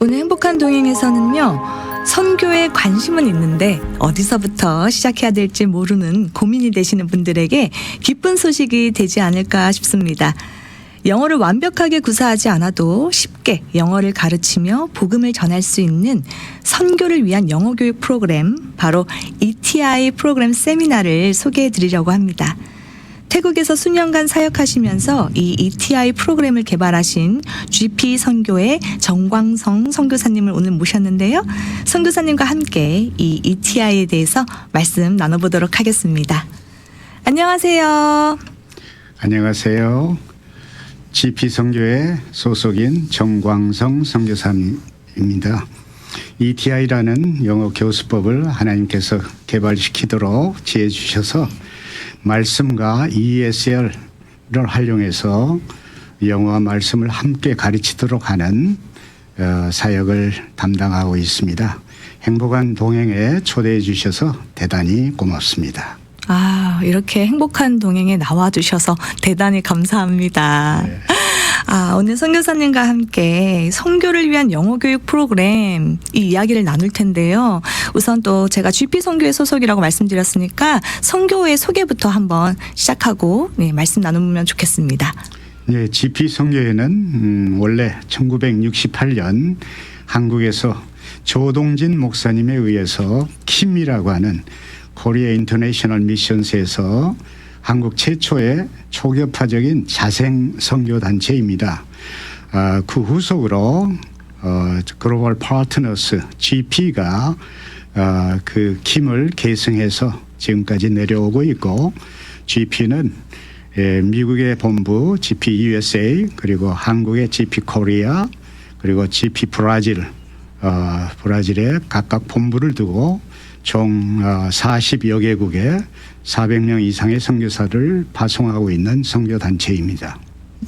오늘 행복한 동행에서는요, 선교에 관심은 있는데 어디서부터 시작해야 될지 모르는 고민이 되시는 분들에게 기쁜 소식이 되지 않을까 싶습니다. 영어를 완벽하게 구사하지 않아도 쉽게 영어를 가르치며 복음을 전할 수 있는 선교를 위한 영어 교육 프로그램, 바로 ETI 프로그램 세미나를 소개해 드리려고 합니다. 태국에서 수년간 사역하시면서 이 ETI 프로그램을 개발하신 GP 선교의 정광성 선교사님을 오늘 모셨는데요. 선교사님과 함께 이 ETI에 대해서 말씀 나눠보도록 하겠습니다. 안녕하세요. 안녕하세요. GP 선교회 소속인 정광성 선교사입니다. ETI라는 영어 교수법을 하나님께서 개발시키도록 지혜 주셔서 말씀과 ESL을 활용해서 영어와 말씀을 함께 가르치도록 하는 어, 사역을 담당하고 있습니다. 행복한 동행에 초대해 주셔서 대단히 고맙습니다. 아, 이렇게 행복한 동행에 나와 주셔서 대단히 감사합니다. 아, 오늘 선교사님과 함께 선교를 위한 영어 교육 프로그램 이 이야기를 나눌 텐데요. 우선 또 제가 GP 선교회 소속이라고 말씀드렸으니까 선교회 소개부터 한번 시작하고 네, 말씀 나누면 좋겠습니다. 네, GP 선교회는 음, 원래 1968년 한국에서 조동진 목사님에 의해서 킴이라고 하는 코리아 인터내셔널 미션스에서 한국 최초의 초교파적인 자생 선교 단체입니다. 아, 그 후속으로 어, 글로벌 파트너스 GP가 어, 그 킴을 계승해서 지금까지 내려오고 있고 GP는 예, 미국의 본부 GP USA 그리고 한국의 GP 코리아 그리고 GP 브라질 어, 브라질에 각각 본부를 두고 총 어, 40여 개국에 400명 이상의 선교사를 파송하고 있는 선교 단체입니다.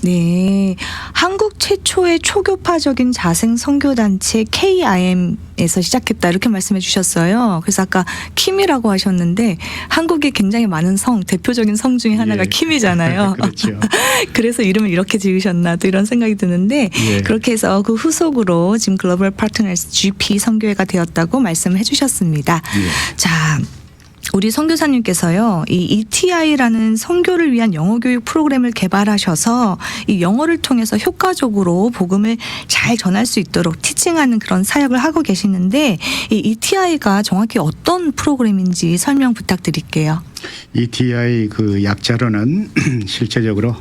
네. 한국 최초의 초교파적인 자생 선교단체 KIM에서 시작했다 이렇게 말씀해 주셨어요. 그래서 아까 킴이라고 하셨는데 한국에 굉장히 많은 성, 대표적인 성 중에 하나가 예. 킴이잖아요. 그렇죠. 그래서 이름을 이렇게 지으셨나 또 이런 생각이 드는데 예. 그렇게 해서 그 후속으로 지금 글로벌 파트너스 GP 선교회가 되었다고 말씀해 주셨습니다. 예. 자, 우리 선교사님께서요, 이 ETI라는 선교를 위한 영어 교육 프로그램을 개발하셔서 이 영어를 통해서 효과적으로 복음을 잘 전할 수 있도록 티칭하는 그런 사역을 하고 계시는데 이 ETI가 정확히 어떤 프로그램인지 설명 부탁드릴게요. ETI 그 약자로는 실제적으로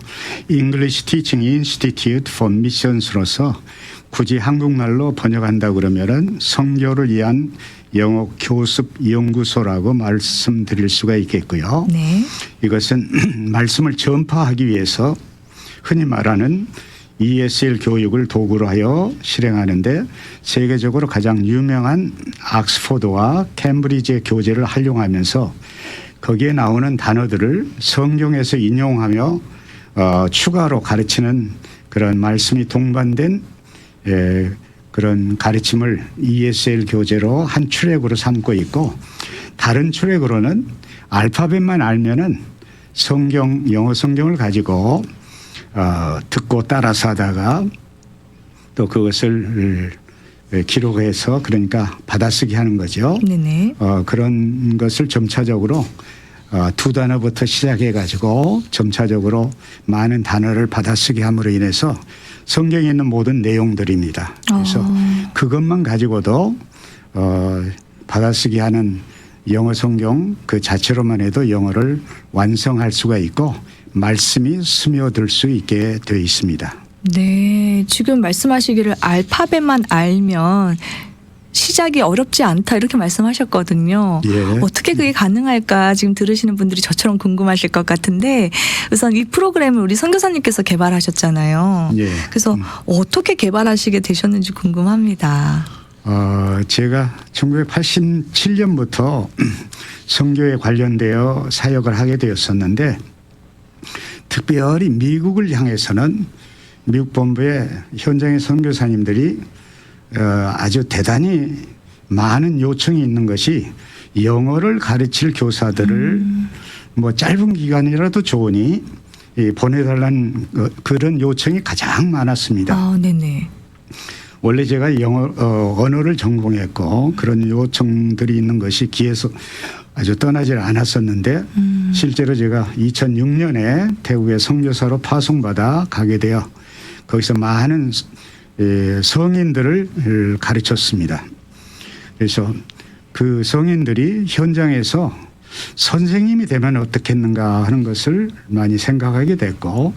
English Teaching Institute for Missions로서 굳이 한국말로 번역한다 그러면은 성교를 위한 영어 교습 연구소라고 말씀드릴 수가 있겠고요. 네. 이것은 말씀을 전파하기 위해서 흔히 말하는 ESL 교육을 도구로 하여 실행하는데 세계적으로 가장 유명한 옥스포드와 캠브리지의 교재를 활용하면서 거기에 나오는 단어들을 성경에서 인용하며 어, 추가로 가르치는 그런 말씀이 동반된 예, 그런 가르침을 ESL 교재로 한 출액으로 삼고 있고 다른 출액으로는 알파벳만 알면은 성경 영어 성경을 가지고 어, 듣고 따라서 하다가 또 그것을 에, 기록해서 그러니까 받아쓰기 하는 거죠. 네네. 어, 그런 것을 점차적으로 어, 두 단어부터 시작해 가지고 점차적으로 많은 단어를 받아쓰기 함으로 인해서 성경에 있는 모든 내용들입니다. 그래서 어. 그것만 가지고도 어, 받아쓰기 하는 영어 성경 그 자체로만 해도 영어를 완성할 수가 있고 말씀이 스며들 수 있게 되어 있습니다. 네, 지금 말씀하시기를 알파벳만 알면 시작이 어렵지 않다 이렇게 말씀하셨거든요. 예. 어떻게 그게 가능할까 지금 들으시는 분들이 저처럼 궁금하실 것 같은데 우선 이 프로그램을 우리 선교사님께서 개발하셨잖아요. 예. 그래서 어떻게 개발하시게 되셨는지 궁금합니다. 어, 제가 1987년부터 성교에 관련되어 사역을 하게 되었었는데 특별히 미국을 향해서는 미국 본부의 현장의 선교사님들이 어, 아주 대단히 많은 요청이 있는 것이 영어를 가르칠 교사들을 뭐 짧은 기간이라도 좋으니 이 보내달라는 그- 그런 요청이 가장 많았습니다. 아, 네네. 원래 제가 영어 어, 언어를 전공했고 그런 요청들이 있는 것이 기에서 아주 떠나질 않았었는데 음. 실제로 제가 2006년에 태국에 선교사로 파송받아 가게 되어 거기서 많은 예, 성인들을 가르쳤습니다. 그래서 그 성인들이 현장에서 선생님이 되면 어떻겠는가 하는 것을 많이 생각하게 됐고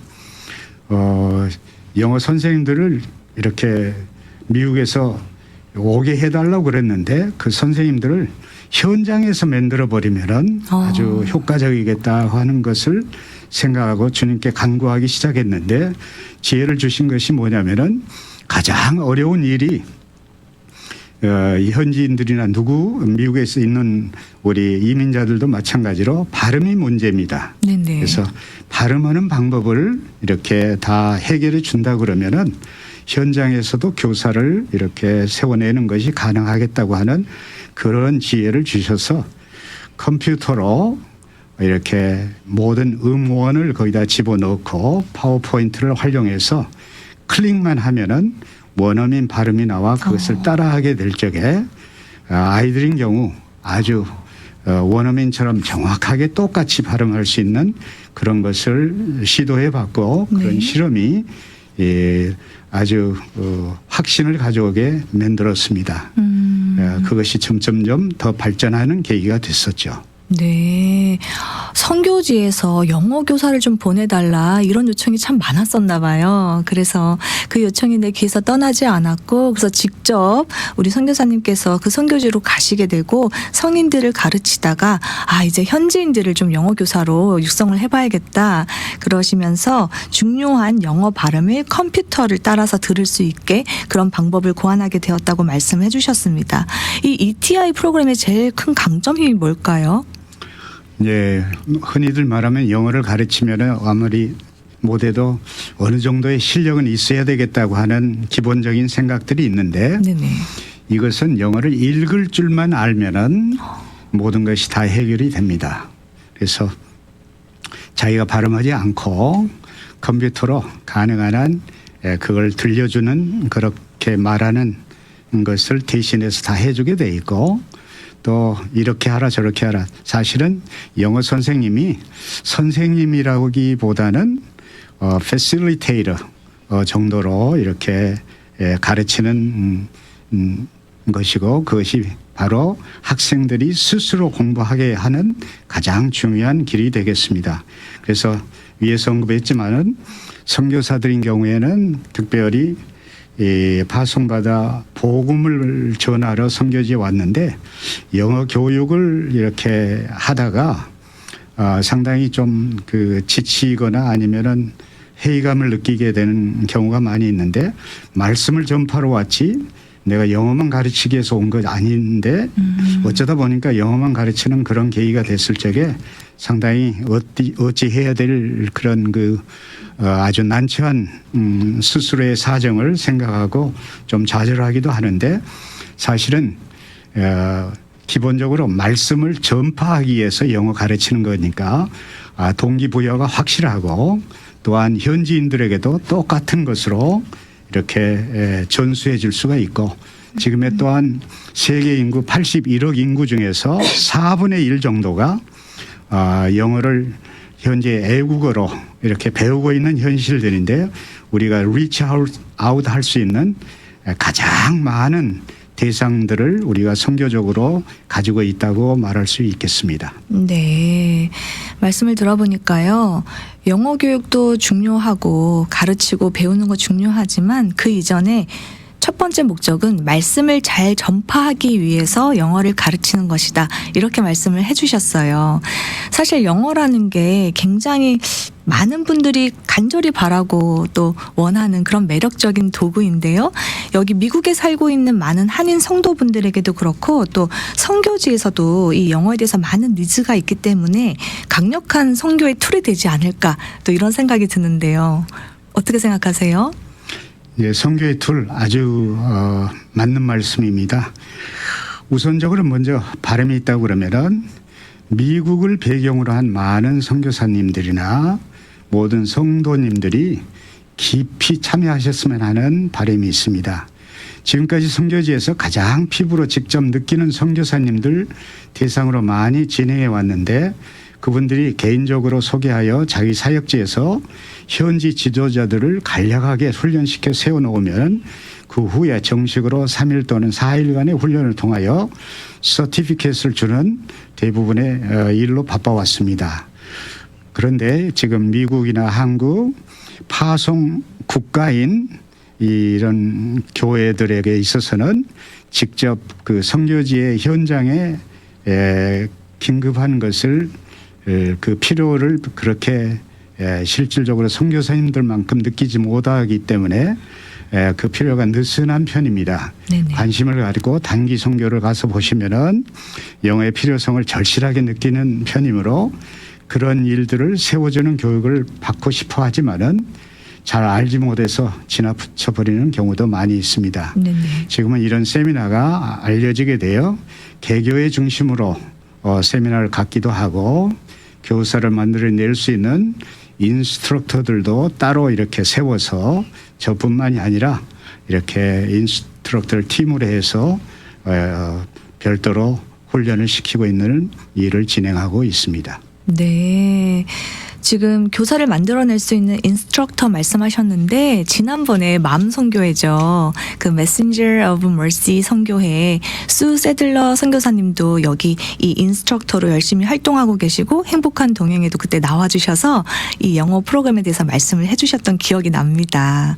어, 영어 선생님들을 이렇게 미국에서 오게 해달라고 그랬는데 그 선생님들을 현장에서 만들어 버리면은 어. 아주 효과적이겠다 하는 것을 생각하고 주님께 간구하기 시작했는데 지혜를 주신 것이 뭐냐면은 가장 어려운 일이 어, 이 현지인들이나 누구 미국에서 있는 우리 이민자들도 마찬가지로 발음이 문제입니다. 네네. 그래서 발음하는 방법을 이렇게 다 해결해 준다 그러면은 현장에서도 교사를 이렇게 세워내는 것이 가능하겠다고 하는 그런 지혜를 주셔서 컴퓨터로 이렇게 모든 음원을 거기다 집어넣고 파워포인트를 활용해서 클릭만 하면은 원어민 발음이 나와 그것을 어. 따라하게 될 적에 아, 아이들인 경우 아주 어, 원어민처럼 정확하게 똑같이 발음할 수 있는 그런 것을 시도해 봤고 그런 네. 실험이 예, 아주 어, 확신을 가져오게 만들었습니다. 음. 어, 그것이 점점점 더 발전하는 계기가 됐었죠. 네. 선교지에서 영어 교사를 좀 보내달라 이런 요청이 참 많았었나 봐요. 그래서 그 요청이 내 귀에서 떠나지 않았고 그래서 직접 우리 선교사님께서 그 선교지로 가시게 되고 성인들을 가르치다가 아 이제 현지인들을 좀 영어 교사로 육성을 해봐야겠다 그러시면서 중요한 영어 발음을 컴퓨터를 따라서 들을 수 있게 그런 방법을 고안하게 되었다고 말씀해 주셨습니다. 이 ETI 프로그램의 제일 큰 강점이 뭘까요? 예, 흔히들 말하면 영어를 가르치면은 아무리 못해도 어느 정도의 실력은 있어야 되겠다고 하는 기본적인 생각들이 있는데 네네. 이것은 영어를 읽을 줄만 알면은 모든 것이 다 해결이 됩니다. 그래서 자기가 발음하지 않고 컴퓨터로 가능한 한 예, 그걸 들려주는 그렇게 말하는 것을 대신해서 다 해주게 돼 있고 또 이렇게 하라 저렇게 하라 사실은 영어 선생님이 선생님이라기보다는 어, facilitator 어, 정도로 이렇게 예, 가르치는 음, 음, 것이고 그것이 바로 학생들이 스스로 공부하게 하는 가장 중요한 길이 되겠습니다. 그래서 위에서 언급했지만은 선교사들인 경우에는 특별히 이 파송받아 복음을 전하러 선교지에 왔는데 영어 교육을 이렇게 하다가 아, 상당히 좀 그 지치거나 아니면은 회의감을 느끼게 되는 경우가 많이 있는데 말씀을 전파로 왔지 내가 영어만 가르치기 위해서 온 것 아닌데 음. 어쩌다 보니까 영어만 가르치는 그런 계기가 됐을 적에 상당히 어찌, 어찌 해야 될 그런 그 어, 아주 난처한 음, 스스로의 사정을 생각하고 좀 좌절하기도 하는데 사실은 어, 기본적으로 말씀을 전파하기 위해서 영어 가르치는 거니까 아, 동기부여가 확실하고 또한 현지인들에게도 똑같은 것으로 이렇게 에, 전수해 줄 수가 있고 지금에 또한 세계 인구 81억 인구 중에서 4분의 1 정도가 아, 영어를 현재 애국어로 이렇게 배우고 있는 현실들인데요. 우리가 리치 아웃 할 수 있는 가장 많은 대상들을 우리가 선교적으로 가지고 있다고 말할 수 있겠습니다. 네. 말씀을 들어보니까요. 영어 교육도 중요하고 가르치고 배우는 거 중요하지만 그 이전에 첫 번째 목적은 말씀을 잘 전파하기 위해서 영어를 가르치는 것이다. 이렇게 말씀을 해주셨어요. 사실 영어라는 게 굉장히 많은 분들이 간절히 바라고 또 원하는 그런 매력적인 도구인데요. 여기 미국에 살고 있는 많은 한인 성도분들에게도 그렇고 또 성교지에서도 이 영어에 대해서 많은 니즈가 있기 때문에 강력한 성교의 툴이 되지 않을까 또 이런 생각이 드는데요. 어떻게 생각하세요? 예, 성교의 툴 아주 어, 맞는 말씀입니다. 우선적으로 먼저 바람이 있다고 그러면은 미국을 배경으로 한 많은 선교사님들이나 모든 성도님들이 깊이 참여하셨으면 하는 바람이 있습니다. 지금까지 선교지에서 가장 피부로 직접 느끼는 선교사님들 대상으로 많이 진행해 왔는데 그분들이 개인적으로 소개하여 자기 사역지에서 현지 지도자들을 간략하게 훈련시켜 세워놓으면 그 후에 정식으로 3일 또는 4일간의 훈련을 통하여 서티피켓을 주는 대부분의 어, 일로 바빠왔습니다. 그런데 지금 미국이나 한국 파송 국가인 이런 교회들에게 있어서는 직접 그 선교지의 현장에 에, 긴급한 것을 에, 그 필요를 그렇게 에, 실질적으로 선교사님들만큼 느끼지 못하기 때문에 에, 그 필요가 느슨한 편입니다. 네네. 관심을 가지고 단기 선교를 가서 보시면은 영어의 필요성을 절실하게 느끼는 편이므로 그런 일들을 세워주는 교육을 받고 싶어 하지만은 잘 알지 못해서 지나쳐 버리는 경우도 많이 있습니다. 네네. 지금은 이런 세미나가 알려지게 되어 개교의 중심으로 어, 세미나를 갖기도 하고 교사를 만들어낼 수 있는 인스트럭터들도 따로 이렇게 세워서 저뿐만이 아니라 이렇게 인스트럭터를 팀으로 해서 어, 별도로 훈련을 시키고 있는 일을 진행하고 있습니다. 네. 지금 교사를 만들어낼 수 있는 인스트럭터 말씀하셨는데 지난번에 맘 선교회죠. 그 Messenger of Mercy 선교회 수 세들러 선교사님도 여기 이 인스트럭터로 열심히 활동하고 계시고 행복한 동행에도 그때 나와주셔서 이 영어 프로그램에 대해서 말씀을 해주셨던 기억이 납니다.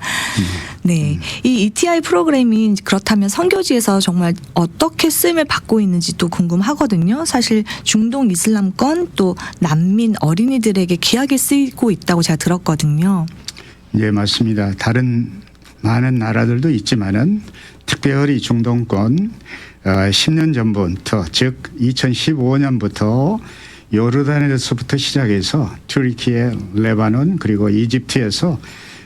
네, 이 ETI 프로그램이 그렇다면 선교지에서 정말 어떻게 쓰임을 받고 있는지도 궁금하거든요. 사실 중동 이슬람권 또 난민 어린이들에게 귀하게 쓰이고 있다고 제가 들었거든요. 예, 맞습니다. 다른 많은 나라들도 있지만은 특별히 중동권 어, 10년 전부터 즉 2015년부터 요르단에서부터 시작해서 튀르키예, 레바논 그리고 이집트에서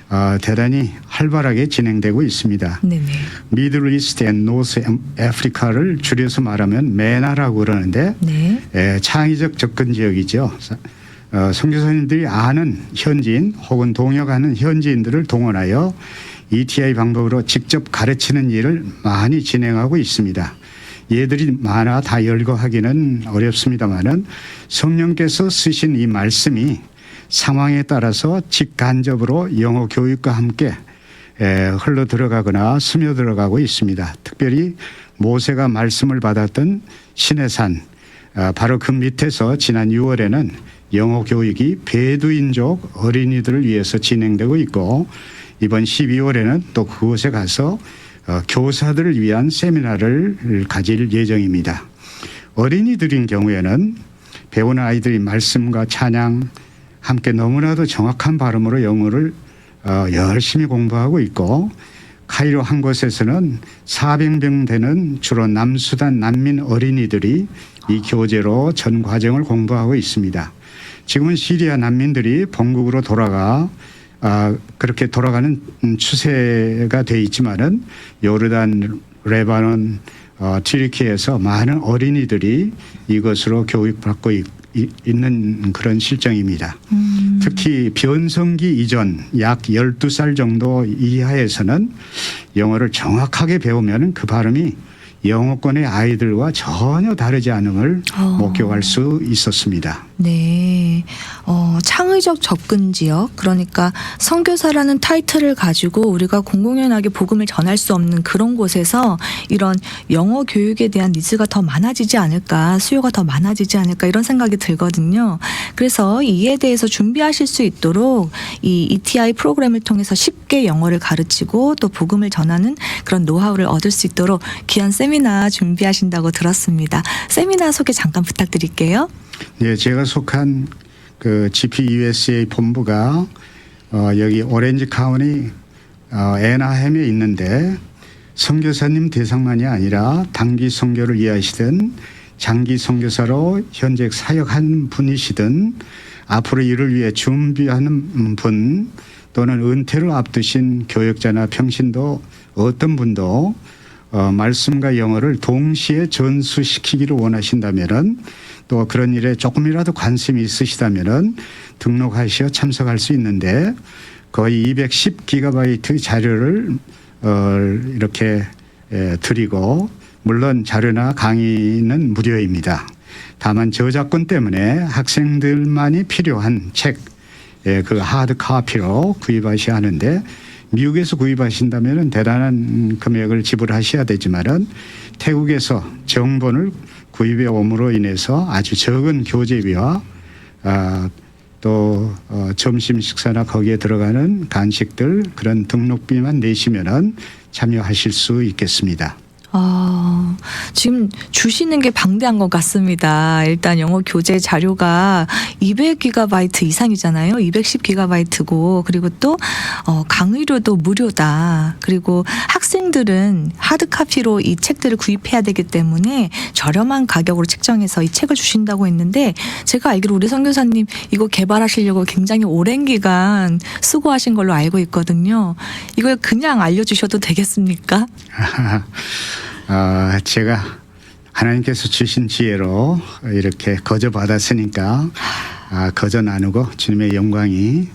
어, 대단히 활발하게 진행되고 있습니다. 네네. 미들 이스트 앤 노스 아프리카를 줄여서 말하면 메나라고 그러는데 네. 에, 창의적 접근 지역이죠. 어, 선교사님들이 아는 현지인 혹은 동역하는 현지인들을 동원하여 ETI 방법으로 직접 가르치는 일을 많이 진행하고 있습니다. 얘들이 많아 다 열거하기는 어렵습니다만은 성령께서 쓰신 이 말씀이 상황에 따라서 직간접으로 영어 교육과 함께 에, 흘러 들어가거나 스며 들어가고 있습니다. 특별히 모세가 말씀을 받았던 시내산 아, 바로 그 밑에서 지난 6월에는 영어 교육이 베두인족 어린이들을 위해서 진행되고 있고 이번 12월에는 또 그곳에 가서 어, 교사들을 위한 세미나를 가질 예정입니다. 어린이들인 경우에는 배우는 아이들이 말씀과 찬양 함께 너무나도 정확한 발음으로 영어를 어, 열심히 공부하고 있고 카이로 한 곳에서는 400명 되는 주로 남수단 난민 어린이들이 이 교재로 전 과정을 공부하고 있습니다. 지금은 시리아 난민들이 본국으로 돌아가 아, 그렇게 돌아가는 음, 추세가 돼 있지만은 요르단, 레바논, 어, 튀르키에서 많은 어린이들이 이것으로 교육받고 있, 이- 있는 그런 실정입니다. 음, 특히 변성기 이전 약 12살 정도 이하에서는 영어를 정확하게 배우면 그 발음이 영어권의 아이들과 전혀 다르지 않음을 어. 목격할 수 있었습니다. 네. 어, 창의적 접근 지역. 그러니까 선교사라는 타이틀을 가지고 우리가 공공연하게 복음을 전할 수 없는 그런 곳에서 이런 영어 교육에 대한 니즈가 더 많아지지 않을까, 수요가 더 많아지지 않을까 이런 생각이 들거든요. 그래서 이에 대해서 준비하실 수 있도록 이 ETI 프로그램을 통해서 쉽게 영어를 가르치고 또 복음을 전하는 그런 노하우를 얻을 수 있도록 귀한 세미나 준비하신다고 들었습니다. 세미나 소개 잠깐 부탁드릴게요. 예, 제가 속한 그 GPUSA 본부가 어, 여기 오렌지 카운티 어, 애나햄에 있는데 선교사님 대상만이 아니라 단기 선교를 이해하시든 장기 선교사로 현재 사역한 분이시든 앞으로 이를 위해 준비하는 분 또는 은퇴를 앞두신 교역자나 평신도 어떤 분도 어, 말씀과 영어를 동시에 전수시키기를 원하신다면은 또 그런 일에 조금이라도 관심이 있으시다면은 등록하시어 참석할 수 있는데 거의 210기가바이트 자료를 어, 이렇게 에, 드리고 물론 자료나 강의는 무료입니다. 다만 저작권 때문에 학생들만이 필요한 책, 예, 그 하드 카피로 구입하셔야 하는데 미국에서 구입하신다면 대단한 금액을 지불하셔야 되지만은 태국에서 정본을 구입해 옴으로 인해서 아주 적은 교재비와 아, 또 어, 점심 식사나 거기에 들어가는 간식들 그런 등록비만 내시면은 참여하실 수 있겠습니다. 아, 지금 주시는 게 방대한 것 같습니다. 일단 영어 교재 자료가 200기가바이트 이상이잖아요. 210기가바이트고 그리고 또 어, 강의료도 무료다. 그리고 학생들은 하드 카피로 이 책들을 구입해야 되기 때문에 저렴한 가격으로 책정해서 이 책을 주신다고 했는데 제가 알기로 우리 선교사님 이거 개발하시려고 굉장히 오랜 기간 수고하신 걸로 알고 있거든요. 이걸 그냥 알려주셔도 되겠습니까? 아, 제가 하나님께서 주신 지혜로 이렇게 거저 받았으니까 아, 거저 나누고 주님의 영광이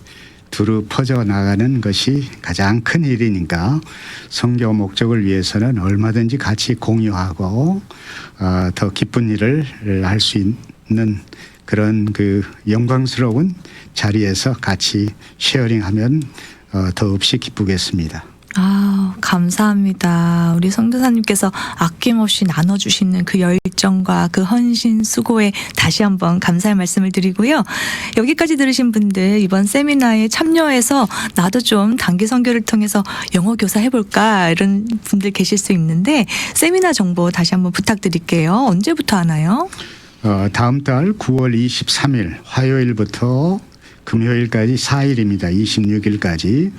두루 퍼져 나가는 것이 가장 큰 일이니까 성교 목적을 위해서는 얼마든지 같이 공유하고 어, 더 기쁜 일을 할 수 있는 그런 그 영광스러운 자리에서 같이 쉐어링하면 어, 더없이 기쁘겠습니다. 아, 감사합니다. 우리 성도사님께서 아낌없이 나눠주시는 그 열정과 그 헌신, 수고에 다시 한번 감사의 말씀을 드리고요. 여기까지 들으신 분들 이번 세미나에 참여해서 나도 좀 단기 선교를 통해서 영어 교사 해볼까 이런 분들 계실 수 있는데 세미나 정보 다시 한번 부탁드릴게요. 언제부터 하나요? 어, 다음 달 9월 23일 화요일부터 금요일까지 4일입니다. 26일까지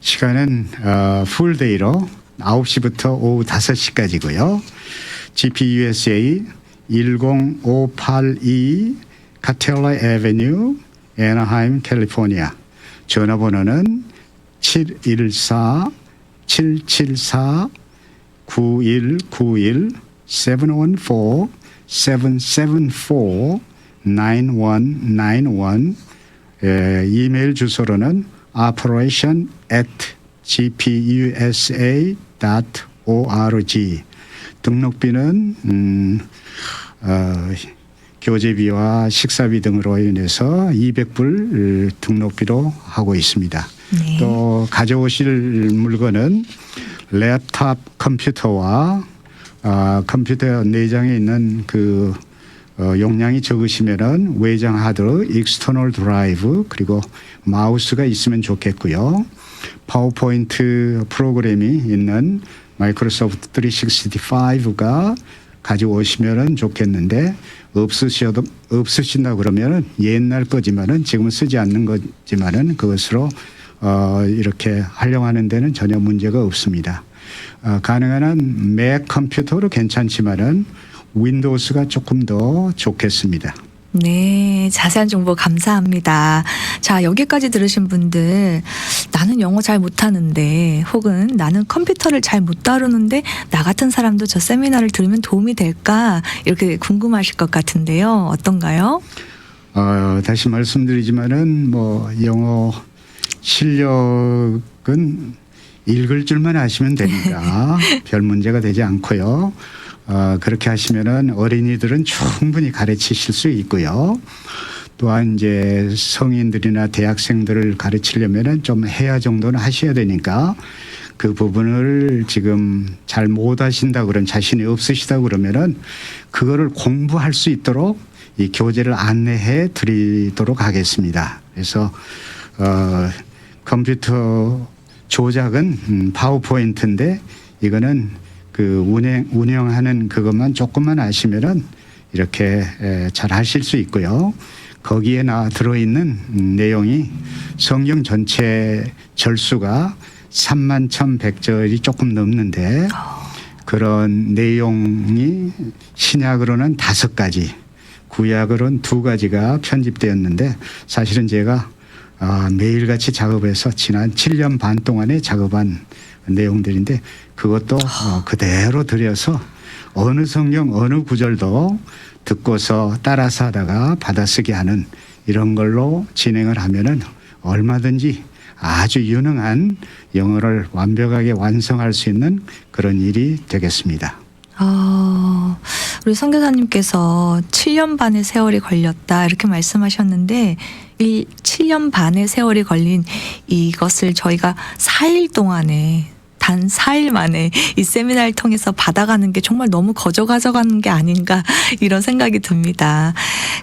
시간은 어, 풀데이로 9시부터 오후 5시까지고요. GPUSA 10582 카텔라 에베뉴 애나하임 캘리포니아 전화번호는 714 774 9191 714 774 9191 예, 이메일 주소로는 operation at gpusa.org 등록비는 음, 어, 교재비와 식사비 등으로 인해서 200불 등록비로 하고 있습니다. 네. 또 가져오실 물건은 랩탑 컴퓨터와 아, 컴퓨터 내장에 있는 그 어, 용량이 적으시면은 외장 하드, 익스터널 드라이브 그리고 마우스가 있으면 좋겠고요. 파워포인트 프로그램이 있는 마이크로소프트 365가 가져오시면은 좋겠는데 없으셔도 없으신다 그러면은 옛날 거지만은 지금은 쓰지 않는 거지만은 그것으로 어, 이렇게 활용하는 데는 전혀 문제가 없습니다. 어, 가능한 한 맥 컴퓨터로 괜찮지만은 윈도우스가 조금 더 좋겠습니다. 네, 자세한 정보 감사합니다. 자, 여기까지 들으신 분들, 나는 영어 잘 못하는데, 혹은 나는 컴퓨터를 잘 못 다루는데, 나 같은 사람도 저 세미나를 들으면 도움이 될까? 이렇게 궁금하실 것 같은데요. 어떤가요? 어, 다시 말씀드리지만은 뭐 영어 실력은 읽을 줄만 아시면 됩니다. 별 문제가 되지 않고요. 어, 그렇게 하시면은 어린이들은 충분히 가르치실 수 있고요. 또한 이제 성인들이나 대학생들을 가르치려면은 좀 해야 정도는 하셔야 되니까 그 부분을 지금 잘 못하신다 그런 자신이 없으시다 그러면은 그거를 공부할 수 있도록 이 교재를 안내해 드리도록 하겠습니다. 그래서 어, 컴퓨터 조작은 음, 파워포인트인데 이거는 그 운행 운영하는 그것만 조금만 아시면은 이렇게 에, 잘 하실 수 있고요. 거기에 나 들어 있는 음, 내용이 성경 전체 절수가 3만 1,100절이 조금 넘는데 그런 내용이 신약으로는 다섯 가지, 구약으로는 두 가지가 편집되었는데 사실은 제가 아, 매일같이 작업해서 지난 7년 반 동안에 작업한 내용들인데 그것도 어, 그대로 들여서 어느 성경 어느 구절도 듣고서 따라서 하다가 받아쓰기 하는 이런 걸로 진행을 하면은 얼마든지 아주 유능한 영어를 완벽하게 완성할 수 있는 그런 일이 되겠습니다. 아, 우리 선교사님께서 7년 반의 세월이 걸렸다 이렇게 말씀하셨는데 이 7년 반의 세월이 걸린 이것을 저희가 4일 동안에 단 4일 만에 이 세미나를 통해서 받아가는 게 정말 너무 거저 가져가는 게 아닌가 이런 생각이 듭니다.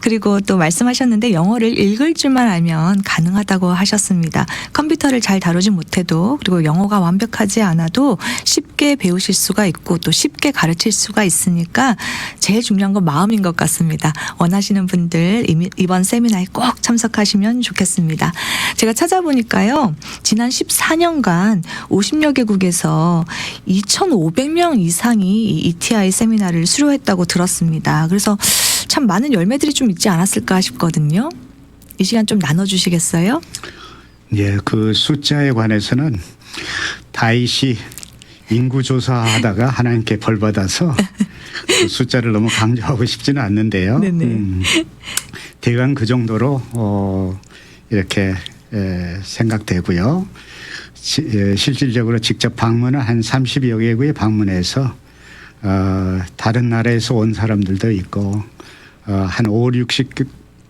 그리고 또 말씀하셨는데 영어를 읽을 줄만 알면 가능하다고 하셨습니다. 컴퓨터를 잘 다루지 못해도 그리고 영어가 완벽하지 않아도 쉽게 배우실 수가 있고 또 쉽게 가르칠 수가 있으니까 제일 중요한 건 마음인 것 같습니다. 원하시는 분들 이번 세미나에 꼭 참석하시면 좋겠습니다. 제가 찾아보니까요. 지난 14년간 50여 개국에서 2,500명 이상이 이 ETI 세미나를 수료했다고 들었습니다. 그래서 참 많은 열매들이 좀 있지 않았을까 싶거든요. 이 시간 좀 나눠주시겠어요? 예, 그 숫자에 관해서는 다윗이 인구 조사하다가 하나님께 벌 받아서 그 숫자를 너무 강조하고 싶지는 않는데요. 네네. 음, 대강 그 정도로 어, 이렇게 에, 생각되고요. 실질적으로 직접 방문을 한 30여 개국에 방문해서 어, 다른 나라에서 온 사람들도 있고 어, 한 5, 60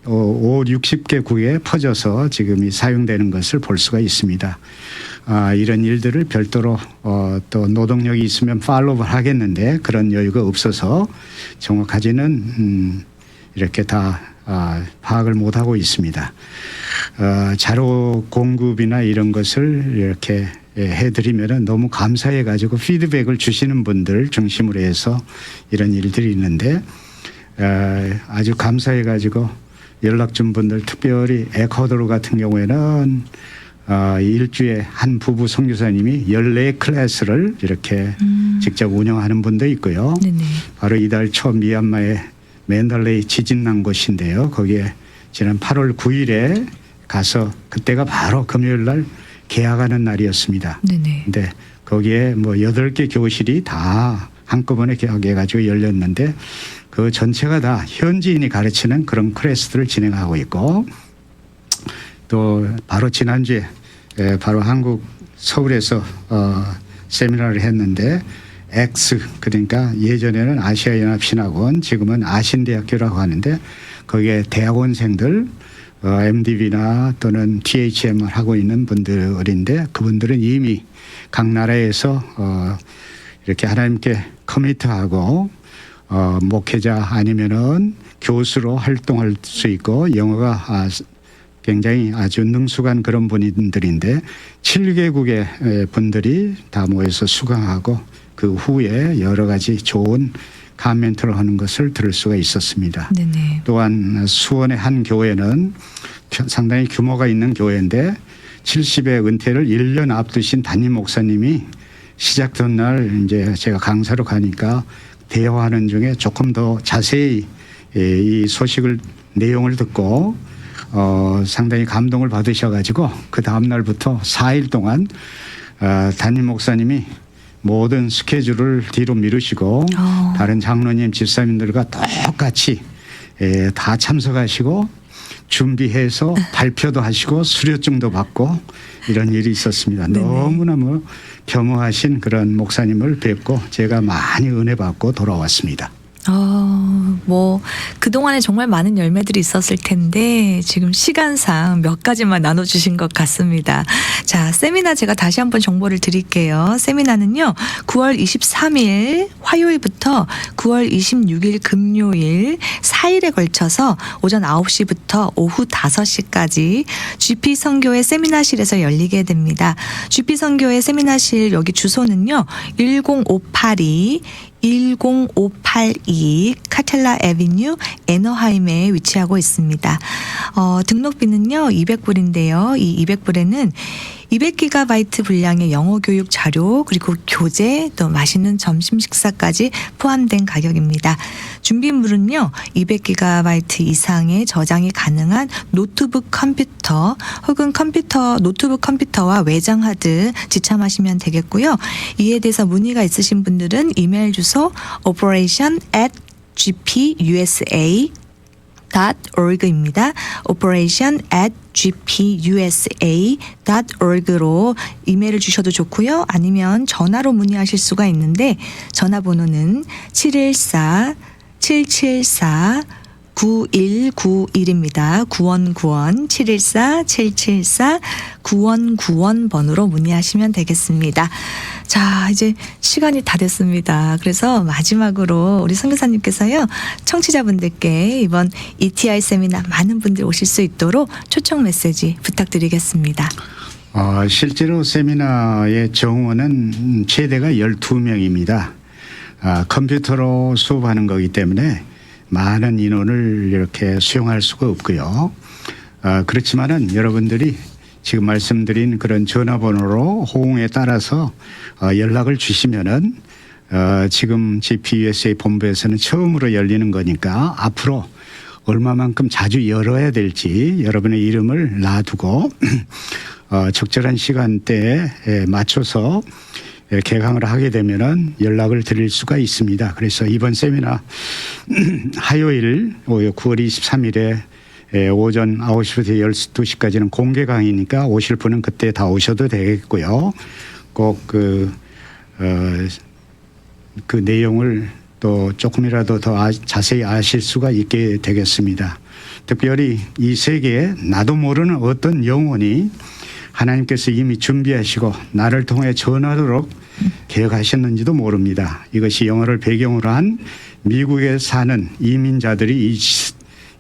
어, 5, 60개국에 퍼져서 지금 이 사용되는 것을 볼 수가 있습니다. 아, 이런 일들을 별도로 어, 또 노동력이 있으면 팔로우를 하겠는데 그런 여유가 없어서 정확하지는 음, 이렇게 다 아, 파악을 못 하고 있습니다. 어, 자료 공급이나 이런 것을 이렇게 예, 해드리면은 너무 감사해 가지고 피드백을 주시는 분들 중심으로 해서 이런 일들이 있는데 에, 아주 감사해 가지고 연락 준 분들 특별히 에콰도르 같은 경우에는 어, 일주에 한 부부 선교사님이 14 클래스를 이렇게 음. 직접 운영하는 분도 있고요. 네네. 바로 이달 초 미얀마의 맨달레이 지진 난 곳인데요. 거기에 지난 8월 9일에 가서 그때가 바로 금요일 날 개학하는 날이었습니다. 네네. 근데 거기에 뭐 여덟 개 교실이 다 한꺼번에 개학해 가지고 열렸는데 그 전체가 다 현지인이 가르치는 그런 클래스들을 진행하고 있고 또 바로 지난주에 에, 바로 한국 서울에서 어, 세미나를 했는데 X 그러니까 예전에는 아시아연합신학원 지금은 아신대학교라고 하는데 거기에 대학원생들 어, MDB나 또는 THM을 하고 있는 분들인데 그분들은 이미 각 나라에서 어, 이렇게 하나님께 커미트하고 어, 목회자 아니면은 교수로 활동할 수 있고 영어가 아, 굉장히 아주 능숙한 그런 분들인데 7개국의 분들이 다 모여서 수강하고 그 후에 여러 가지 좋은 가멘트를 하는 것을 들을 수가 있었습니다. 네네. 또한 수원의 한 교회는 상당히 규모가 있는 교회인데 70의 은퇴를 1년 앞두신 담임 목사님이 시작 전날 이제 제가 강사로 가니까 대화하는 중에 조금 더 자세히 예, 이 소식을 내용을 듣고 어, 상당히 감동을 받으셔가지고 그 다음 날부터 4일 동안 어, 담임 목사님이 모든 스케줄을 뒤로 미루시고 어. 다른 장로님 집사님들과 똑같이 예, 다 참석하시고 준비해서 발표도 하시고 수료증도 받고 이런 일이 있었습니다. 네네. 너무너무 겸허하신 그런 목사님을 뵙고 제가 많이 은혜 받고 돌아왔습니다. 어, 뭐, 그동안에 정말 많은 열매들이 있었을 텐데, 지금 시간상 몇 가지만 나눠주신 것 같습니다. 자, 세미나 제가 다시 한번 정보를 드릴게요. 세미나는요, 9월 23일 화요일부터 9월 26일 금요일 4일에 걸쳐서 오전 9시부터 오후 5시까지 GP 선교의 세미나실에서 열리게 됩니다. GP 선교의 세미나실 여기 주소는요, 10582 10582 카텔라 에비뉴 애너하임에 위치하고 있습니다. 어, 등록비는요 200불인데요. 이 200불에는 200기가바이트 분량의 영어 교육 자료 그리고 교재 또 맛있는 점심 식사까지 포함된 가격입니다. 준비물은요 200기가바이트 이상의 저장이 가능한 노트북 컴퓨터 혹은 컴퓨터 노트북 컴퓨터와 외장 하드 지참하시면 되겠고요. 이에 대해서 문의가 있으신 분들은 이메일 주소 operation at gpusa org입니다. operation at gpusa.org로 이메일을 주셔도 좋고요. 아니면 전화로 문의하실 수가 있는데 전화번호는 714 774 9191입니다. 9191 714 774 9191 번으로 문의하시면 되겠습니다. 자, 이제 시간이 다 됐습니다. 그래서 마지막으로 우리 선교사님께서요, 청취자분들께 이번 ETI 세미나 많은 분들 오실 수 있도록 초청 메시지 부탁드리겠습니다. 어, 실제로 세미나의 정원은 최대가 12명입니다. 아, 컴퓨터로 수업하는 거기 때문에 많은 인원을 이렇게 수용할 수가 없고요. 아, 그렇지만은 여러분들이 지금 말씀드린 그런 전화번호로 호응에 따라서 어, 연락을 주시면은 어, 지금 GPUSA 본부에서는 처음으로 열리는 거니까 앞으로 얼마만큼 자주 열어야 될지 여러분의 이름을 놔두고 어, 적절한 시간대에 에, 맞춰서 에, 개강을 하게 되면은 연락을 드릴 수가 있습니다. 그래서 이번 세미나 화요일 9월 23일에 에, 오전 9시부터 12시까지는 공개 강의니까 오실 분은 그때 다 오셔도 되겠고요. 꼭 그, 어, 그 내용을 또 조금이라도 더 아- 자세히 아실 수가 있게 되겠습니다. 특별히 이 세계에 나도 모르는 어떤 영혼이 하나님께서 이미 준비하시고 나를 통해 전하도록 계획하셨는지도 모릅니다. 이것이 영어를 배경으로 한 미국에 사는 이민자들이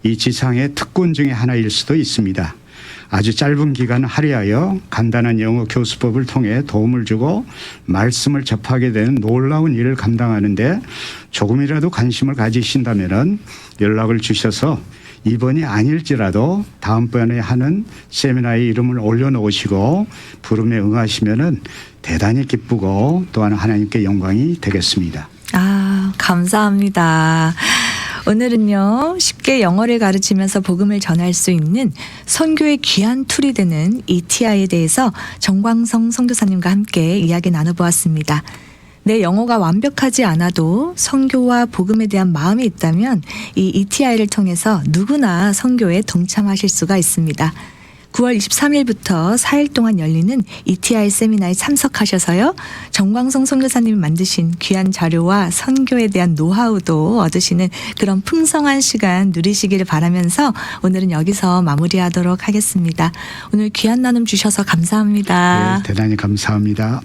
이, 지상의 특권 중의 하나일 수도 있습니다. 아주 짧은 기간 할애하여 간단한 영어 교수법을 통해 도움을 주고 말씀을 접하게 되는 놀라운 일을 감당하는데 조금이라도 관심을 가지신다면은 연락을 주셔서 이번이 아닐지라도 다음번에 하는 세미나의 이름을 올려놓으시고 부름에 응하시면은 대단히 기쁘고 또한 하나님께 영광이 되겠습니다. 아, 감사합니다. 오늘은요, 쉽게 영어를 가르치면서 복음을 전할 수 있는 선교의 귀한 툴이 되는 ETI에 대해서 정광성 선교사님과 함께 이야기 나눠보았습니다. 내 영어가 완벽하지 않아도 선교와 복음에 대한 마음이 있다면 이 ETI를 통해서 누구나 선교에 동참하실 수가 있습니다. 9월 23일부터 4일 동안 열리는 ETI 세미나에 참석하셔서요. 정광성 선교사님이 만드신 귀한 자료와 선교에 대한 노하우도 얻으시는 그런 풍성한 시간 누리시기를 바라면서 오늘은 여기서 마무리하도록 하겠습니다. 오늘 귀한 나눔 주셔서 감사합니다. 네, 대단히 감사합니다.